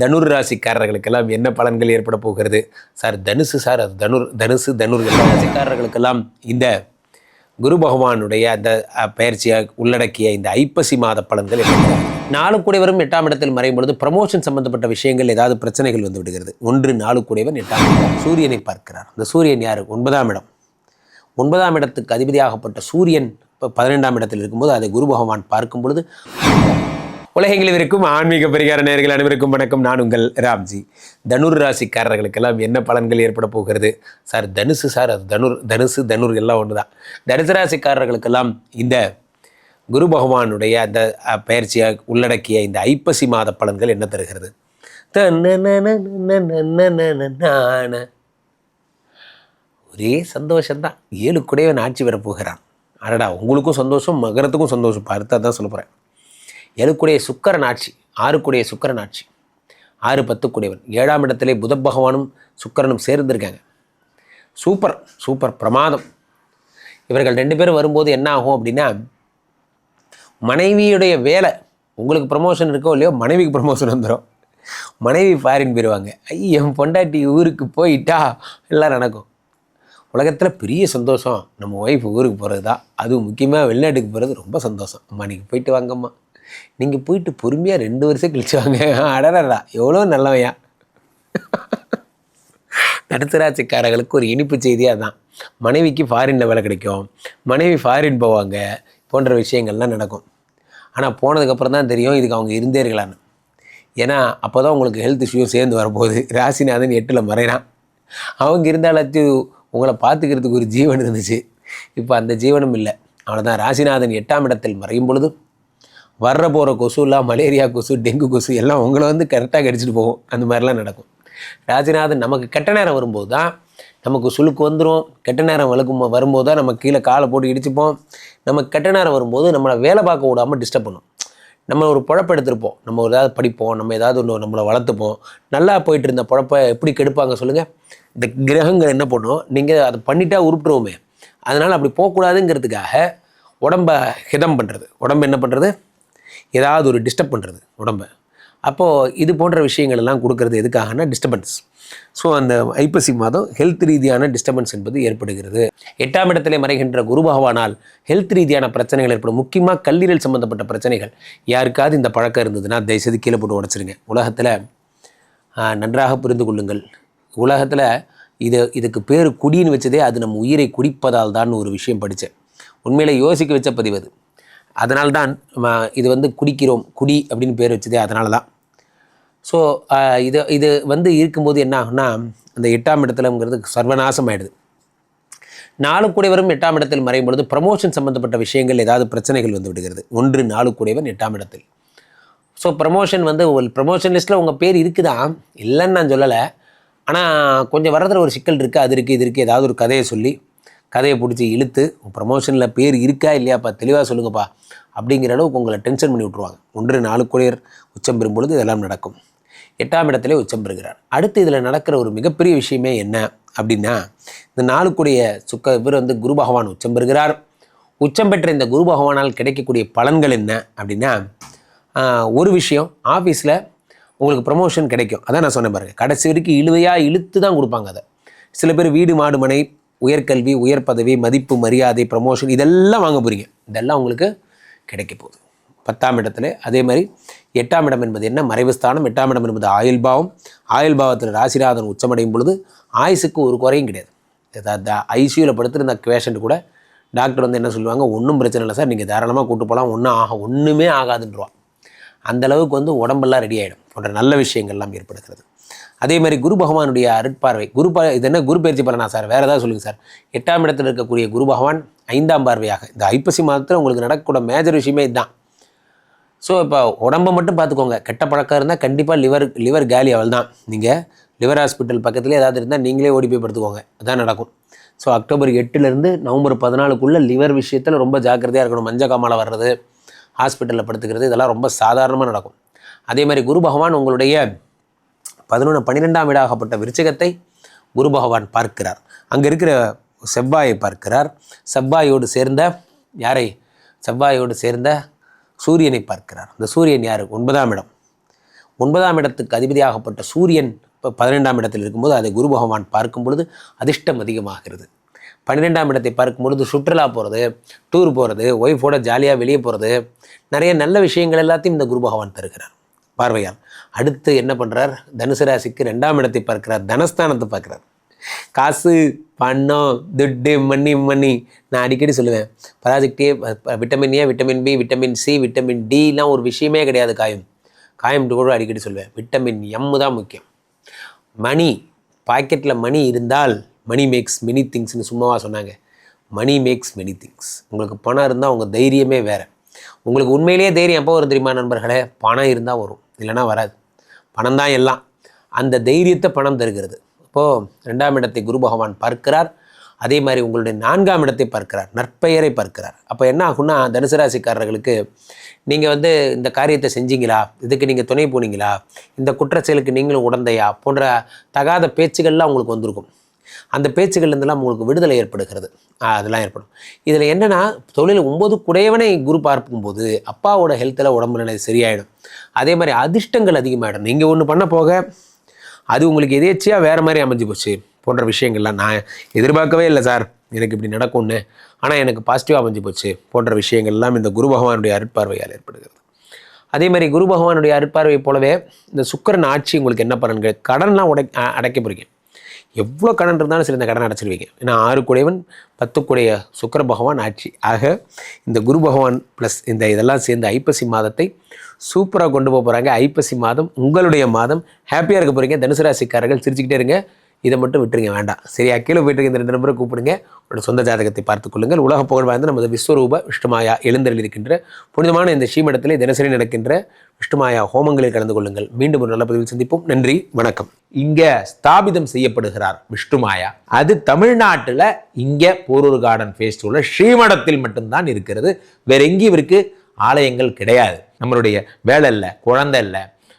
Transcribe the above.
தனுர் ராசிக்காரர்களுக்கெல்லாம் என்ன பலன்கள் ஏற்பட போகிறது? சார் தனுசு சார் அது தனுர் தனுசு தனுர் எல்லா ராசிக்காரர்களுக்கெல்லாம் இந்த குரு பகவானுடைய அந்த பயிற்சியாக உள்ளடக்கிய இந்த ஐப்பசி மாத பலன்கள் என்ன நாலு கூடைவரும் எட்டாம் இடத்தில் மறையும் பொழுது ப்ரமோஷன் சம்பந்தப்பட்ட விஷயங்கள் ஏதாவது பிரச்சனைகள் வந்து விடுகிறது. ஒன்று நாலு கூடைவன் எட்டாம் இடம். சூரியனை பார்க்கிறார். அந்த சூரியன் யார்? ஒன்பதாம் இடம். ஒன்பதாம் இடத்துக்கு அதிபதியாகப்பட்ட சூரியன் இப்போ பதினெண்டாம் இடத்தில் இருக்கும்போது அதை குரு பகவான் பார்க்கும் பொழுது உலகெங்கிலும் இருக்கும் ஆன்மீக பரிகார நேர்கள் அனைவருக்கும் வணக்கம். நான் உங்கள் ராம்ஜி. தனுர் ராசிக்காரர்களுக்கெல்லாம் என்ன பலன்கள் ஏற்பட போகிறது? சார் தனுசு சார் அது தனுர் தனுசு தனுர் எல்லாம் ஒன்று தான் தனுசு ராசிக்காரர்களுக்கெல்லாம் இந்த குரு பகவானுடைய அந்த பயிற்சியை உள்ளடக்கிய இந்த ஐப்பசி மாத பலன்கள் என்ன தருகிறது? ஒரே சந்தோஷம்தான். ஏழு கூடவே ஆட்சி பெற போகிறான் அடடா உங்களுக்கும் சந்தோஷம் மகரத்துக்கும் சந்தோஷம். பார்த்து அதான் சொல்ல போகிறேன் எனக்குடைய சுக்கரன் ஆட்சி ஆறுக்குடைய சுக்கரன் ஆட்சி. ஆறு பத்துக்குடையவன் ஏழாம் இடத்திலே புத பகவானும் சுக்கரனும் சேர்ந்திருக்காங்க. சூப்பர் சூப்பர் பிரமாதம். இவர்கள் ரெண்டு பேரும் வரும்போது என்ன ஆகும் அப்படின்னா மனைவியுடைய வேலை உங்களுக்கு ப்ரமோஷன் இருக்கோ இல்லையோ மனைவிக்கு ப்ரமோஷன் வந்துடும் மனைவி ஃபாரின் போயிடுவாங்க ஐய என் பொண்டாட்டி ஊருக்கு போயிட்டா எல்லாம் நடக்கும். உலகத்தில் பெரிய சந்தோஷம். நம்ம ஒய்ஃப் ஊருக்கு போகிறது தான் அதுவும் முக்கியமாக வெளிநாட்டுக்கு போகிறது ரொம்ப சந்தோஷம். அம்மா நீங்கள் போயிட்டு வாங்கம்மா. நீங்கள் போயிட்டு பொறுமையாக ரெண்டு வருஷம் கழிச்சு வாங்க. அடடா எவ்வளோ நல்லவையா? நடுத்தராட்சிக்காரர்களுக்கு ஒரு இனிப்பு செய்தியாக தான் மனைவிக்கு ஃபாரினில் வேலை கிடைக்கும். மனைவி ஃபாரின் போவாங்க போன்ற விஷயங்கள்லாம் நடக்கும். ஆனால் போனதுக்கப்புறம் தான் தெரியும் இதுக்கு அவங்க இருந்தே ஏன்னா அப்போ தான் உங்களுக்கு ஹெல்த் இஷ்யூ சேர்ந்து வரப்போகுது. ராசிநாதன் எட்டில் மறைகிறான் அவங்க இருந்தாலும் உங்களை பார்த்துக்கிறதுக்கு ஒரு ஜீவன் இருந்துச்சு. இப்போ அந்த ஜீவனும் இல்லை. அவ்வளோதான் ராசிநாதன் எட்டாம் இடத்தில் மறையும் பொழுது வர்ற போகிற கொசுலாம் மலேரியா கொசு டெங்கு கொசு எல்லாம் உங்களை வந்து கரெக்டாக கடிச்சிட்டு போகும். அந்த மாதிரிலாம் நடக்கும். ராஜநாதன் நமக்கு கெட்ட நேரம் வரும்போது தான் நமக்கு சுழுக்கு வந்துடும் கெட்ட நேரம் வழுக்கும் வரும்போது தான் நம்ம கீழே காலை போட்டு இடிச்சுப்போம். நமக்கு கெட்ட நேரம் வரும்போது நம்மளை வேலை பார்க்க விடாமல் டிஸ்டர்ப் பண்ணும். நம்ம ஒரு பொழப்பு எடுத்திருப்போம். நம்ம ஒரு ஏதாவது படிப்போம். நம்ம ஏதாவது ஒன்று நம்மளை வளர்த்துப்போம். நல்லா போயிட்டு இருந்த பொழப்பை எப்படி கெடுப்பாங்க சொல்லுங்கள் இந்த கிரகங்கள் என்ன பண்ணும்? நீங்கள் அதை பண்ணிட்டா உருப்பிடுவோமே. அதனால் அப்படி போகக்கூடாதுங்கிறதுக்காக உடம்பை ஹிதம் பண்ணுறது உடம்பு என்ன பண்ணுறது ஏதாவது ஒரு டிஸ்டர்ப் பண்ணுறது உடம்பை. அப்போது இது போன்ற விஷயங்கள் எல்லாம் கொடுக்கறது எதுக்காகனா டிஸ்டர்பன்ஸ் ஸோ அந்த ஐப்பசி மாதம் ஹெல்த் ரீதியான டிஸ்டர்பன்ஸ் என்பது ஏற்படுகிறது. எட்டாம் இடத்திலே மறைகின்ற குரு பகவானால் ஹெல்த் ரீதியான பிரச்சனைகள் ஏற்படும். முக்கியமாக கல்லீரல் சம்பந்தப்பட்ட பிரச்சனைகள். யாருக்காவது இந்த பழக்கம் இருந்ததுன்னா தயவுசெய்து கீழே போட்டு உடச்சிருங்க. உலகத்தில் நன்றாக புரிந்து கொள்ளுங்கள். உலகத்தில் இது இதுக்கு பேர் குடின்னு வச்சதே அது நம்ம உயிரை குடிப்பதால் தான் ஒரு விஷயம் படித்தேன் உண்மையில் யோசிக்க வச்ச பதிவு அது. அதனால்தான் தான் இது வந்து குடிக்கிறோம் குடி அப்படின்னு பேர் வச்சதே அதனால தான் ஸோ இது இது வந்து இருக்கும்போது என்ன ஆகும்னா அந்த எட்டாம் இடத்துலங்கிறது சர்வநாசம் ஆயிடுது நாலு கூடைவரும் எட்டாம் இடத்தில் மறையும் பொழுது ப்ரமோஷன் சம்மந்தப்பட்ட விஷயங்கள் ஏதாவது பிரச்சனைகள் வந்து விடுகிறது. ஒன்று நாலு கூடைவன் எட்டாம் இடத்தில். ஸோ ப்ரமோஷன் வந்து ப்ரமோஷன் லிஸ்ட்டில் உங்கள் பேர் இருக்குதா? இல்லைன்னு நான் சொல்லலை. ஆனால் கொஞ்சம் வர்றதுல ஒரு சிக்கல் இருக்குது அது இருக்குது இது இருக்குது ஏதாவது ஒரு கதையை சொல்லி கதையை பிடிச்சி இழுத்து ப்ரமோஷனில் பேர் இருக்கா இல்லையாப்பா தெளிவாக சொல்லுங்கப்பா அப்படிங்கிற அளவுக்கு உங்களை டென்ஷன் பண்ணி விட்ருவாங்க ஒன்று நாலு உச்சம் பெறும் பொழுது இதெல்லாம் நடக்கும். எட்டாம் இடத்திலே உச்சம் பெறுகிறார். அடுத்து இதில் நடக்கிற ஒரு மிகப்பெரிய விஷயமே என்ன அப்படின்னா இந்த நாளுக்குடைய சுக்க இவர் வந்து குரு பகவான் உச்சம் பெறுகிறார். உச்சம் பெற்ற இந்த குரு பகவானால் கிடைக்கக்கூடிய பலன்கள் என்ன அப்படின்னா ஒரு விஷயம் ஆஃபீஸில் உங்களுக்கு ப்ரமோஷன் கிடைக்கும். அதான் நான் சொன்னேன் பாருங்க கடைசி வரைக்கும் இழுவையாக இழுத்து தான் கொடுப்பாங்க அதை. சில பேர் வீடு மாடு மனை உயர்கல்வி உயர் பதவி மதிப்பு மரியாதை ப்ரமோஷன் இதெல்லாம் வாங்க போகிறீங்க இதெல்லாம் உங்களுக்கு கிடைக்க போகுது. பத்தாம் இடத்துல அதே மாதிரி எட்டாம் இடம் என்பது என்ன? மறைவு ஸ்தானம். எட்டாம் இடம் என்பது ஆயுள் பாவம். ஆயுள் பாவத்தில் ராசிநாதன் உச்சமடையும் பொழுது ஆயுசுக்கு ஒரு குறையும் கிடையாது. ஐசியூவில் படுத்திருந்த பேஷண்ட் கூட டாக்டர் வந்து என்ன சொல்லுவாங்க? ஒன்றும் பிரச்சனை இல்லை சார். நீங்கள் தாராளமாக கூட்டு போகலாம் ஒன்றும் ஆக ஒன்றுமே ஆகாதுன்றவா அந்த அளவுக்கு வந்து உடம்பெல்லாம் ரெடி ஆகிடும் போன்ற நல்ல விஷயங்கள்லாம் ஏற்படுகிறது. அதே மாதிரி குரு பகவானுடைய அருட்பார்வை. குரு ப இது என்ன? குரு பயிற்சி பலனா சார்? வேறு ஏதாவது சொல்லுங்கள் சார். எட்டாம் இடத்தில் இருக்கக்கூடிய குரு பகவான் ஐந்தாம் பார்வையாக. இந்த ஐப்பசி மாதத்தில் உங்களுக்கு நடக்கக்கூடிய மேஜர் விஷயமே இதுதான் ஸோ இப்போ உடம்பை மட்டும் பார்த்துக்கோங்க கெட்ட பழக்கம் இருந்தால் கண்டிப்பாக லிவர் லிவர் காலி அவள் தான் நீங்கள் லிவர் ஹாஸ்பிட்டல் பக்கத்துலேயே ஏதாவது இருந்தால் நீங்களே ஓடி போய் படுத்துக்கோங்க. அதான் நடக்கும். ஸோ அக்டோபர் எட்டுலேருந்து நவம்பர் பதினாலுக்குள்ளே லிவர் விஷயத்தில் ரொம்ப ஜாக்கிரதையாக இருக்கணும். மஞ்சள் காமாலை வர்றது ஹாஸ்பிட்டலில் படுத்துக்கிறது இதெல்லாம் ரொம்ப சாதாரணமாக நடக்கும். அதே மாதிரி குரு பகவான் உங்களுடைய பதினொன்று பன்னிரெண்டாம் வீடாகப்பட்ட விருச்சகத்தை குரு பகவான் பார்க்கிறார். அங்கே இருக்கிற செவ்வாயை பார்க்கிறார். செவ்வாயோடு சேர்ந்த யாரை? செவ்வாயோடு சேர்ந்த சூரியனை பார்க்கிறார். அந்த சூரியன் யார்? ஒன்பதாம் இடம். ஒன்பதாம் இடத்துக்கு அதிபதியாகப்பட்ட சூரியன் இப்போ பதினெண்டாம் இடத்தில் இருக்கும்போது அதை குரு பகவான் பார்க்கும் பொழுது அதிர்ஷ்டம் அதிகமாகிறது. பன்னிரெண்டாம் இடத்தை பார்க்கும் பொழுது சுற்றுலா போகிறது டூர் போகிறது ஒய்ஃபோட ஜாலியாக வெளியே போகிறது நிறைய நல்ல விஷயங்கள் எல்லாத்தையும் இந்த குரு பகவான் தருகிறார். பார்வையால். அடுத்து என்ன பண்ணுறார் தனுசு ராசிக்கு ரெண்டாம் இடத்தை பார்க்கிறார். தனஸ்தானத்தை பார்க்குறார். காசு பணம் துட்டு மணி மணி. நான் அடிக்கடி சொல்லுவேன் ப்ராஜெக்டே vitamin A vitamin B vitamin C vitamin டிலாம் ஒரு விஷயமே கிடையாது காயம். காயம் கூட அடிக்கடி சொல்லுவேன். விட்டமின் எம் தான் முக்கியம். மணி பாக்கெட்டில் மணி இருந்தால் மணி மேக்ஸ் மெனி திங்ஸ்னு சும்மாவா சொன்னாங்க. மணி மேக்ஸ் மெனி திங்ஸ் உங்களுக்கு பணம் இருந்தால் உங்கள் தைரியமே வேறு. உங்களுக்கு உண்மையிலேயே தைரியம் எப்போ வரும் தெரியுமா நண்பர்களே? பணம் இருந்தால் வரும் இல்லைன்னா வராது. பணம் தான் எல்லாம். அந்த தைரியத்தை பணம் தருகிறது. இப்போது ரெண்டாம் இடத்தை குரு பகவான் பார்க்கிறார். அதே மாதிரி உங்களுடைய நான்காம் இடத்தை பார்க்கிறார். நற்பெயரை பார்க்கிறார். அப்போ என்ன ஆகும்னா தனுசு ராசிக்காரர்களுக்கு நீங்கள் வந்து இந்த காரியத்தை செஞ்சீங்களா? இதுக்கு நீங்கள் துணை போனீங்களா? இந்த குற்ற செயலுக்கு நீங்களும் உடந்தையா? போன்ற தகாத பேச்சுகள்லாம் உங்களுக்கு வந்திருக்கும். அந்த பேச்சுகள்லேருந்துலாம் உங்களுக்கு விடுதலை ஏற்படுகிறது. அதெல்லாம் ஏற்படும். இதில் என்னென்னா தொழில் ஒம்பது குடையவனை குரு பார்க்கும்போது அப்பாவோட ஹெல்த்தில் உடம்பு நிலை சரியாயிடும். அதே மாதிரி அதிர்ஷ்டங்கள் அதிகமாகிடும் நீங்கள் ஒன்று பண்ண போக அது உங்களுக்கு எதேச்சியாக வேறு மாதிரி அமைஞ்சு போச்சு போன்ற விஷயங்கள்லாம் நான் எதிர்பார்க்கவே இல்லை சார். எனக்கு இப்படி நடக்கும்னு. ஆனால் எனக்கு பாசிட்டிவாக அமைஞ்சு போச்சு போன்ற விஷயங்கள்லாம் இந்த குரு பகவானுடைய அருட்பார்வையால் ஏற்படுகிறது. அதே மாதிரி குரு பகவானுடைய அருட்பார்வை போலவே இந்த சுக்கிரன் ஆட்சி உங்களுக்கு என்ன பலன்கள்? கடன்லாம் உடை அடைக்க போகிறீங்க எவ்வளோ கடன் இருந்தாலும் சரி இந்த கடனை அடைச்சிருவீங்க. ஏன்னா ஆறு குடையவன் பத்து குடைய சுக்கர பகவான் ஆட்சி. ஆக இந்த குரு பகவான் ப்ளஸ் இந்த இதெல்லாம் சேர்ந்து ஐப்பசி மாதத்தை சூப்பராக கொண்டு போக போகிறாங்க ஐப்பசி மாதம் உங்களுடைய மாதம். ஹாப்பியாக இருக்க போகிறீங்க தனுசு ராசிக்காரர்கள் சிரிச்சுக்கிட்டே இருங்க. இதை மட்டும் விட்டுருங்க வேண்டாம். சரியா? கீழே போயிட்டு இருக்க இந்த ரெண்டு நம்பரை கூப்பிடுங்க. உங்களோட சொந்த ஜாதகத்தை பார்த்துக் கொள்ளுங்கள். உலக புகழ் வாய்ந்த நமது விஸ்வரூப விஷ்ணுமாயா எழுந்தருளிருக்கின்ற புனிதமான இந்த ஸ்ரீமடத்தில் தினசரி நடக்கின்ற விஷ்ணுமாயா ஹோமங்களில் கலந்து கொள்ளுங்கள். மீண்டும் ஒரு நல்ல பதிவில் சந்திப்போம். நன்றி வணக்கம். இங்கே ஸ்தாபிதம் செய்யப்படுகிறார் விஷ்ணுமாயா. அது தமிழ்நாட்டில் இங்கே போரூர் கார்டன் ஃபேஸ்டிவல்ல ஸ்ரீமடத்தில் மட்டும்தான் இருக்கிறது. வேற எங்கேயும் இவருக்கு ஆலயங்கள் கிடையாது. நம்மளுடைய வேலை இல்லை குழந்தை இல்லை